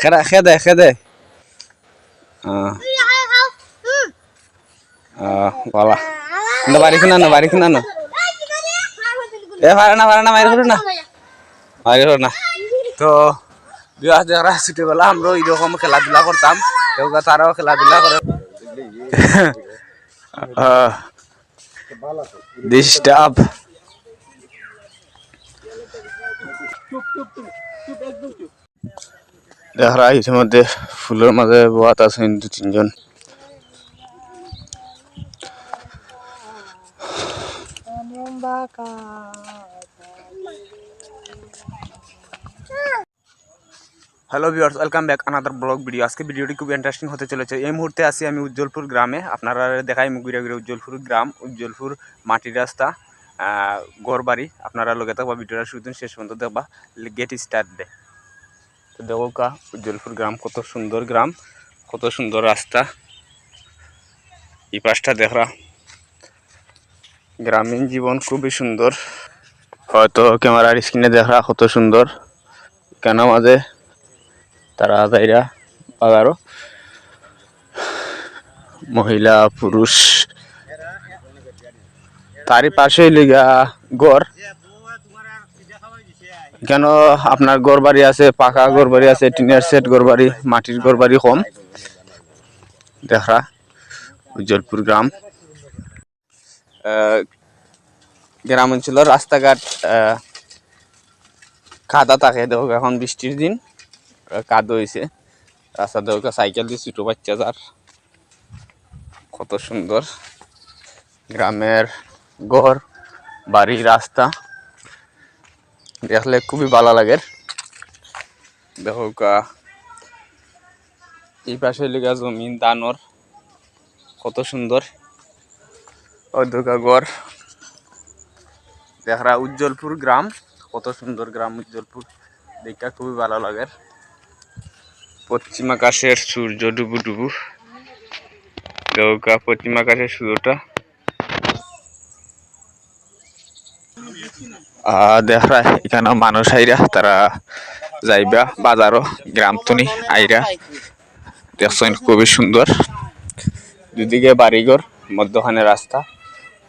খেদা, খেদে খেদে। বলা কিন্তু বাড়ি খুনানো বাড়ি খুনানো এ পারে না পারে না মারি করো না। মারি করো না। তো বিবাহ যারা ছোটবেলা আমরা এইরকম খেলাধুলা করতাম। কেউ তারাও খেলাধুলা করে। ডিস্টার্ব দেখা ইতিমধ্যে ফুলের মাঝে বোয়াত আছে দু তিনজন। Hello viewers welcome back another vlog video আজকে ভিডিওটি খুব ইন্টারেস্টিং হতে চলেছে। এই মুহূর্তে আছি আমি উজ্জ্বলপুর গ্রামে। আপনারা দেখাই ঘুরে ঘুরে উজ্জ্বলপুর গ্রাম, উজ্জ্বলপুর মাটির রাস্তা ঘর বাড়ি আপনারা লোকে থাকবা, ভিডিওটা শুরু শেষ পর্যন্ত দেখবা। গেট স্টার্ট দে তো দেখো কা উজ্জ্বলপুর গ্রাম কত সুন্দর গ্রাম, কত সুন্দর রাস্তা। এই পাশটা দেখরা গ্রামীণ জীবন খুবই সুন্দর। হয়তো ক্যামেরার স্ক্রিনে দেখরা কত সুন্দর। কেন মাঝে তারা যাইরা বাজারও মহিলা, পুরুষ তারই পাশে লিগা গড় কেন আপনার গড় বাড়ি আছে, পাকা গড় বাড়ি আছে, টিনের সেট গড় বাড়ি মাটির গড় বাড়ি কম? দেখা উজ্জ্বলপুর গ্রাম। গ্রাম অঞ্চলের রাস্তাঘাট কাদা থাকে দেখো, এখন বৃষ্টির দিন, কাদো হয়েছে রাস্তা দেখো সাইকেল দিয়ে ছোটো বাচ্চা যার। কত সুন্দর। গ্রামের ঘর বাড়ি রাস্তা। দেখলে খুবই ভালো লাগে। দেখো এই পাশে লেগা জমিন, দানর। কত সুন্দর। অধ্যকা গড় দেখরা উজ্জ্বলপুর গ্রাম। কত সুন্দর গ্রাম উজ্জ্বলপুর। দেখা খুবই ভালো লাগে। পশ্চিম আকাশের সূর্য ডুবু ডুবু। দেখো পশ্চিম আকাশের সূর্যটা। দেখা এখানে মানুষ আইরা, তারা যাইবা, বাজারও, গ্রাম আইরা। দেখছেন, খুবই সুন্দর। দুদিকে বাড়িঘর, মধ্যখানে রাস্তা,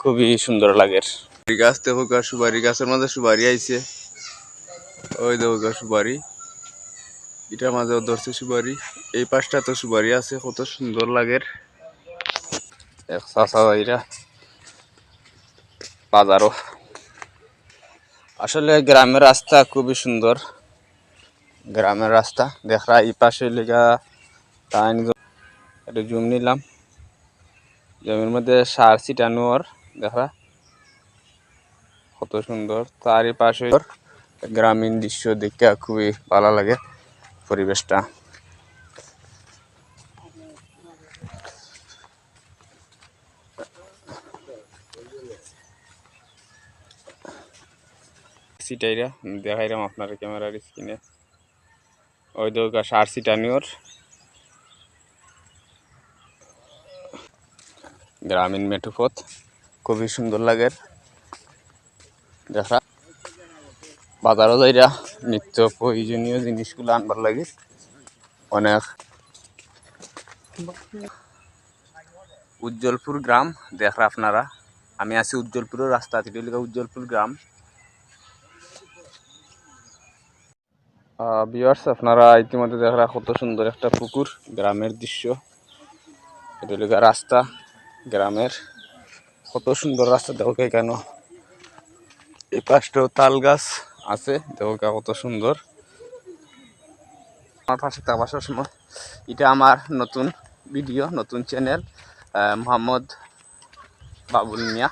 খুবই সুন্দর লাগে। গাছ দেখো সুপারি গাছের মাঝে সুপারি আইছে। ওই দেখো সুপারি। এটার মাঝে ধরছে সুপারি। এই পাশটা তো সুপারি আছে, কত সুন্দর লাগে। এক চাষা বাজারও। আসলে গ্রামের রাস্তা খুবই সুন্দর। গ্রামের রাস্তা, দেখরা এই পাশে লেগা টাইন একটু জুম নিলাম। জমির মধ্যে সার ছিটানোর দেখা কত সুন্দর তারই পাশে গ্রামীণ দৃশ্য দেখতে খুবই ভালো লাগে পরিবেশটা। সিটাইরা দেখাইলাম আপনার ক্যামেরার স্ক্রিনে। ওই দৌকা সার সিটানিওর গ্রামীণ মেঠোপথ খুবই সুন্দর লাগে। দেখা। বাজারও যাইরা, নিত্য প্রয়োজনীয় জিনিসগুলো আনবার লাগে। অনেক। উজ্জ্বলপুর গ্রাম, দেখরা আপনারা। আমি আছি উজ্জ্বলপুরের রাস্তা উজ্জ্বলপুর গ্রাম। বিয়ার্স আপনারা ইতিমধ্যে দেখরা কত সুন্দর একটা পুকুর, গ্রামের দৃশ্য। এটা রাস্তা, গ্রামের। কত সুন্দর রাস্তা, দেখো কেন এই পাশটাও তাল গাছ আছে, দেখো কত সুন্দর। আমার পাশে থাকবার সময় এটা আমার নতুন ভিডিও নতুন চ্যানেল মোহাম্মদ বাবুল মিয়া।